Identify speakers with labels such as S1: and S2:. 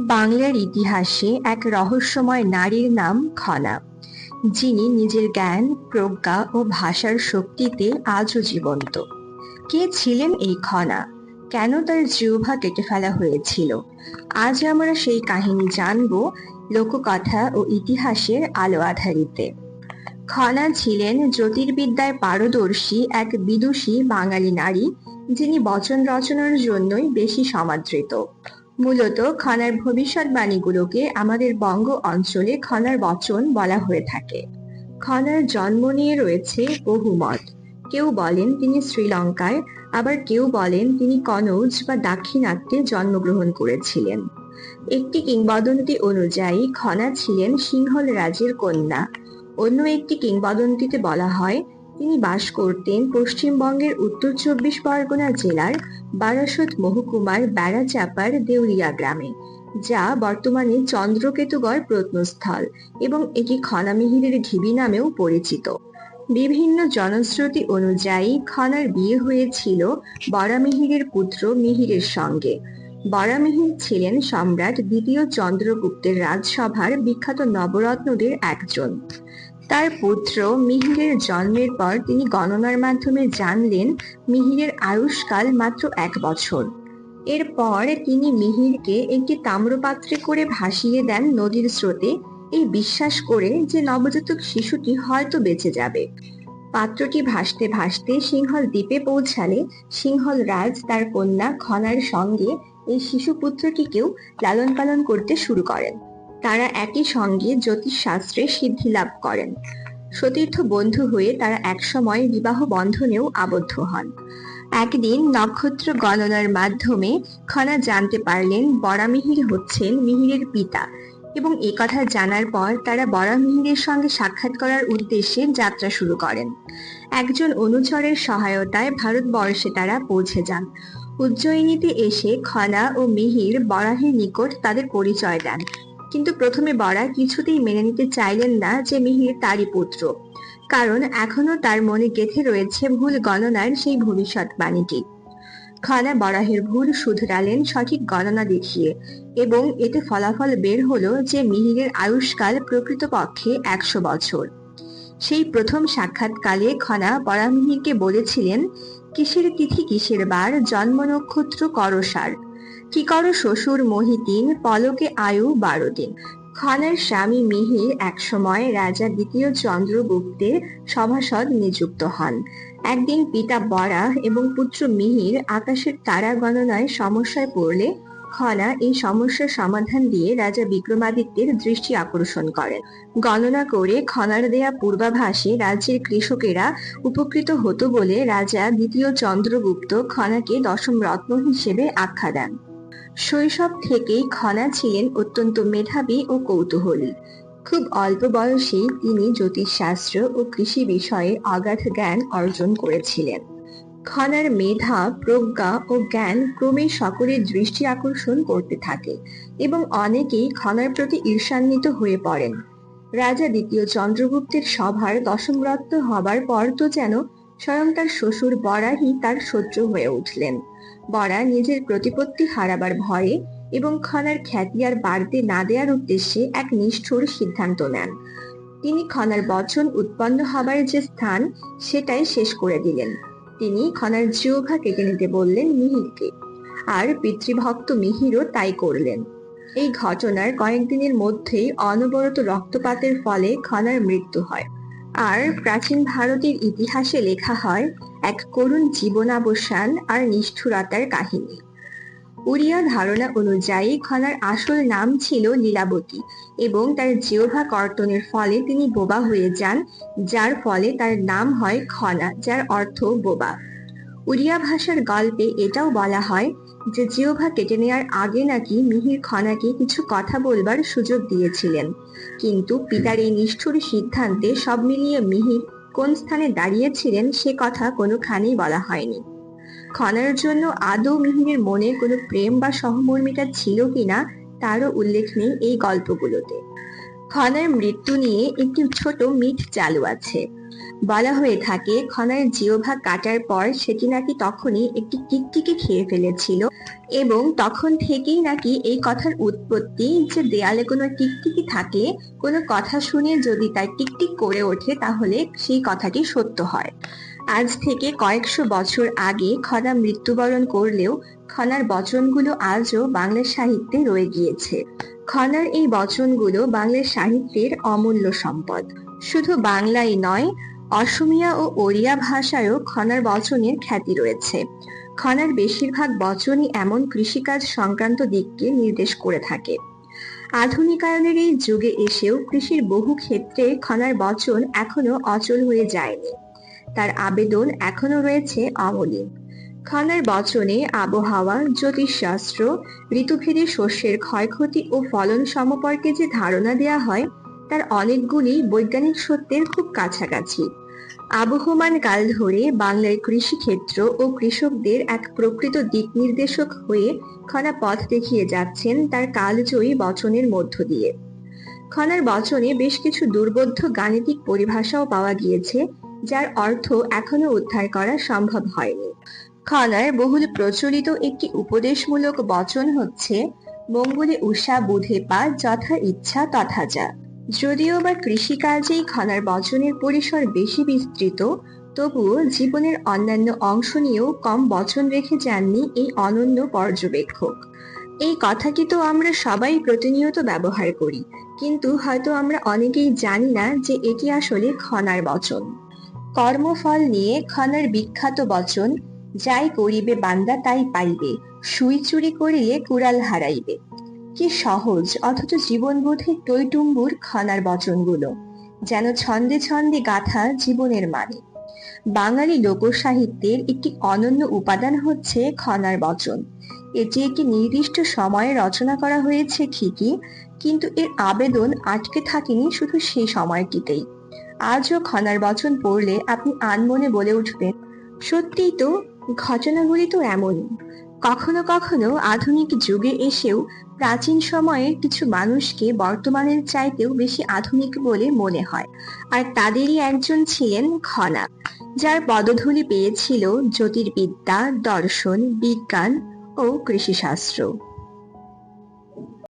S1: বাংলার ইতিহাসে এক রহস্যময় নারীর নাম খনা, যিনি নিজের জ্ঞান, প্রজ্ঞা ও ভাষার শক্তিতে আজও জীবন্ত। কে ছিলেন এই খনা? কেন তার জিহ্বা কেটে ফেলা হয়েছিল? আজ আমরা সেই কাহিনী জানব লোককথা ও ইতিহাসের আলো আধারিতে। খনা ছিলেন জ্যোতির্বিদ্যায় পারদর্শী এক বিদুষী বাঙালি নারী, যিনি বচন রচনার জন্যই বেশি সমাদৃত। মূলত খনার ভবিষ্যৎবাণীগুলোকে আমাদের বঙ্গ অঞ্চলে খনার বচন বলা হয়ে থাকে। খনার জন্ম নিয়ে রয়েছে বহু মত। কেউ বলেন তিনি শ্রীলঙ্কায়, আবার কেউ বলেন তিনি কনৌজ বা দাক্ষিণাত্যে জন্মগ্রহণ করেছিলেন। একটি কিংবদন্তি অনুযায়ী খনা ছিলেন সিংহল রাজের কন্যা। অন্য একটি কিংবদন্তিতে বলা হয়, তিনি বাস করতেন পশ্চিমবঙ্গের উত্তর চব্বিশ পরগনা জেলার বারাসত মহকুমার বেড়াচাপার দেউরিয়া গ্রামে, যা বর্তমানে চন্দ্রকেতুগড় প্রত্নস্থল এবং এটি খনামিহিরের ঢিবি নামেও পরিচিত। বিভিন্ন জনশ্রুতি অনুযায়ী খনার বিয়ে হয়েছিল বরামিহিরের পুত্র মিহিরের সঙ্গে। বরামিহির ছিলেন সম্রাট দ্বিতীয় চন্দ্রগুপ্তের রাজসভার বিখ্যাত নবরত্নদের একজন। তার পুত্র মিহিরের জন্মের পর তিনি গণনার মাধ্যমে জানলেন মিহিরের আয়ুষ্কাল মাত্র এক বছর। এরপর তিনি মিহিরকে একটি তাম্রপাত্রে করে ভাসিয়ে দেন নদীর স্রোতে। এই বিশ্বাস করে যে নবজাতক শিশুটি হয়তো বেঁচে যাবে। পাত্রটি ভাসতে ভাসতে সিংহল দ্বীপে পৌঁছালে সিংহল রাজ তার কন্যা খনার সঙ্গে এই শিশু পুত্রটিকেও লালন পালন করতে শুরু করেন। তারা একই সঙ্গে জ্যোতিষশাস্ত্রে সিদ্ধি লাভ করেন। সতীর্থ বন্ধু হয়ে তারা একসময় বিবাহ বন্ধনেও আবদ্ধ হন। একদিন নক্ষত্র গণনার মাধ্যমে খনা জানতে পারলেন বরামিহির হচ্ছেন মিহিরের পিতা এবং এ কথা জানার পর তারা বরামিহিরের সঙ্গে সাক্ষাৎ করার উদ্দেশ্যে যাত্রা শুরু করেন। একজন অনুচরের সহায়তায় ভারতবর্ষে তারা পৌঁছে যান। উজ্জয়িনীতে এসে খনা ও মিহির বরাহের নিকট তাদের পরিচয় দেন। কিন্তু প্রথমে বরা কিছুতেই মেনে নিতে চাইলেন না যে মিহির তারই পুত্র। কারণ এখনও তার মনে গেঁথে রয়েছে ভুল গণনার সেই ভবিষ্যৎবাণীটি খনা বরাহের ভুল শুধরালেন সঠিক গণনা দেখিয়ে এবং এতে ফলাফল বের হলো যে মিহিরের আয়ুষ্কাল প্রকৃতপক্ষে একশো বছর। সেই প্রথম সাক্ষাৎকালে খনা বরামিহিরকে বলেছিলেন, কিসের তিথি কিসের বার? জন্ম নক্ষত্র করসার কি করো শ্বশুর মহিতিন পলকে আয়ু বারো দিন। খনার স্বামী মিহির একসময় রাজা দ্বিতীয় চন্দ্রগুপ্তের সভাসদ নিযুক্ত হন। একদিন পিতা বরা এবং পুত্র মিহির আকাশের তারা গণনায় সমস্যায় পড়লে খনা এই সমস্যার সমাধান দিয়ে রাজা বিক্রমাদিত্যের দৃষ্টি আকর্ষণ করেন। গণনা করে খনার দেয়া পূর্বাভাসে রাজ্যের কৃষকেরা উপকৃত হতো বলে রাজা দ্বিতীয় চন্দ্রগুপ্ত খনাকে দশম রত্ন হিসেবে আখ্যা দেন। শৈশব থেকেই খনা ছিলেন অত্যন্ত মেধাবী ও কৌতূহলী। খুব অল্প বয়সেই তিনি জ্যোতিষশাস্ত্র ও কৃষি বিষয়ে অগাধ জ্ঞান অর্জন করেছিলেন। খনার মেধা, প্রজ্ঞা ও জ্ঞান ক্রমে সকলের দৃষ্টি আকর্ষণ করতে থাকে এবং অনেকেই খনার প্রতি ঈর্ষান্বিত হয়ে পড়েন। রাজা দ্বিতীয় চন্দ্রগুপ্তের সভার দশম রত্ন হবার পর তো যেন স্বয়ং তার শ্বশুর বরাহি তার শত্রু হয়ে উঠলেন। বরা নিজের প্রতিপত্তি হারাবার ভয়ে এবং খনার খ্যাতি আর বাড়তে না দেওয়ার উদ্দেশ্যে এক নিষ্ঠুর সিদ্ধান্ত নেন। তিনি খনার বচন উৎপন্ন হবার যে স্থান, সেটাই শেষ করে দিলেন। তিনি খনার জিহ্বা কেটে নিতে বললেন মিহিরকে। আর পিতৃভক্ত মিহিরও তাই করলেন। এই ঘটনার কয়েকদিনের মধ্যেই অনবরত রক্তপাতের ফলে খনার মৃত্যু হয়। আর প্রাচীন ভারতের ইতিহাসে লেখা হয় এক করুণ জীবনাবসান আর নিষ্ঠুরতার কাহিনী। উড়িয়া ধারণা অনুযায়ী খনার আসল নাম ছিল লীলাবতী এবং তার জিহ্বা কর্তনের ফলে তিনি বোবা হয়ে যান, যার ফলে তার নাম হয় খনা যার অর্থ বোবা। উড়িয়া ভাষার গল্পে এটাও বলা হয় যে জিহ্বা কেটে নেওয়ার আগে নাকি মিহির খনাকে কিছু কথা বলবার সুযোগ দিয়েছিলেন। কিন্তু পিতার এই নিষ্ঠুর সিদ্ধান্তে সব মিলিয়ে মিহির কোন স্থানে দাঁড়িয়েছিলেন সে কথা কোনোখানেই বলা হয়নি। খনার জন্য আদৌ মিহিরের মনে কোনো প্রেম বা সহমর্মিতা ছিল কিনা তারও উল্লেখ নেই এই গল্পগুলোতে। খনার মৃত্যু নিয়ে একটি ছোট মিথ চালু আছে। বলা হয়ে থাকে, খনার জিওভা কাটার পর সেটি নাকি তখনই একটি টিকটিকি খেয়ে ফেলেছিল এবং তখন থেকেই নাকি এই কথার উৎপত্তি যে দেয়ালে কোনো টিকটিকি থাকলে কোনো কথা শুনে যদি তার টিকটিক করে ওঠে তাহলে সেই কথাটি সত্য হয়। আজ থেকে কয়েকশো বছর আগে খনা মৃত্যুবরণ করলেও খনার বচনগুলো আজও বাংলা সাহিত্যে রয়ে গিয়েছে। খনার এই বচনগুলো বাংলার সাহিত্যের অমূল্য সম্পদ। শুধু বাংলাই নয়, অসমিয়া ও ওড়িয়া ভাষায়ও খনার বচনের খ্যাতি রয়েছে। খনার বেশিরভাগ বচনই এমন কৃষিকাজ সংক্রান্ত দিককে নির্দেশ করে থাকে। আধুনিকায়নের এই যুগে এসেও কৃষির বহু ক্ষেত্রে খনার বচন এখনও অচল হয়ে যায়নি। তার আবেদন এখনও রয়েছে অমলিন। খনার বচনে আবহাওয়া, জ্যোতিষশাস্ত্র, ঋতুভেদে শস্যের ক্ষয়ক্ষতি ও ফলন সম্পর্কে যে ধারণা দেয়া হয় তার অনেকগুলি বৈজ্ঞানিক সত্যের খুব কাছাকাছি। আবহমান কাল ধরে বাংলার কৃষিক্ষেত্র ও কৃষকদের এক প্রকৃত দিক নির্দেশক হয়ে খনা পথ দেখিয়ে যাচ্ছেন তার কালজয়ী বচনের মধ্য দিয়ে। খনার বচনে বেশ কিছু দুর্বোধ্য গাণিতিক পরিভাষাও পাওয়া গিয়েছে, যার অর্থ এখনও উদ্ধার করা সম্ভব হয়নি। খনার বহুল প্রচলিত একটি উপদেশমূলক বচন হচ্ছে, মঙ্গলে উষা বুধে পা যথা ইচ্ছা তথা যা। যদিও বা কৃষিকাজেই খনার বচনের পরিসর বেশি বিস্তৃত, তবুও জীবনের অন্যান্য অংশ নিয়েও কম বচন রেখে যাননি এই অনন্য পর্যবেক্ষক। এই কথাটি তো আমরা সবাই প্রতিনিয়ত ব্যবহার করি, কিন্তু হয়তো আমরা অনেকেই জানি না যে এটি আসলে খনার বচন। কর্মফল নিয়ে খনার বিখ্যাত বচন, যাই করিবে বান্দা তাই পাইবে, সুই চুরি করিলে কুড়াল হারাইবে। কি সহজ, অথচ জীবনবোধে টইটুম্বুর খনার বচনগুলো, যেন ছন্দে ছন্দে গাথা জীবনের মানে। বাঙালি লোকসাহিত্যের একটি অনন্য উপাদান হচ্ছে খনার বচন। এটি একটি নির্দিষ্ট সময়ে রচনা করা হয়েছে ঠিকই, কিন্তু এর আবেদন আটকে থাকেনি শুধু সেই সময়টিতেই। আজও খনার বচন পড়লে আপনি আনমনে বলে উঠবেন, সত্যিই তো, ঘটনাগুলি তো এমনই কখনো কখনো আধুনিক যুগে এসেও প্রাচীন সময়ের কিছু মানুষকে বর্তমানের চাইতেও বেশি আধুনিক বলে মনে হয়। আর তাদেরই একজন ছিলেন খনা, যার পদধূলি পেয়েছিল জ্যোতির্বিদ্যা, দর্শন, বিজ্ঞান ও কৃষিশাস্ত্র।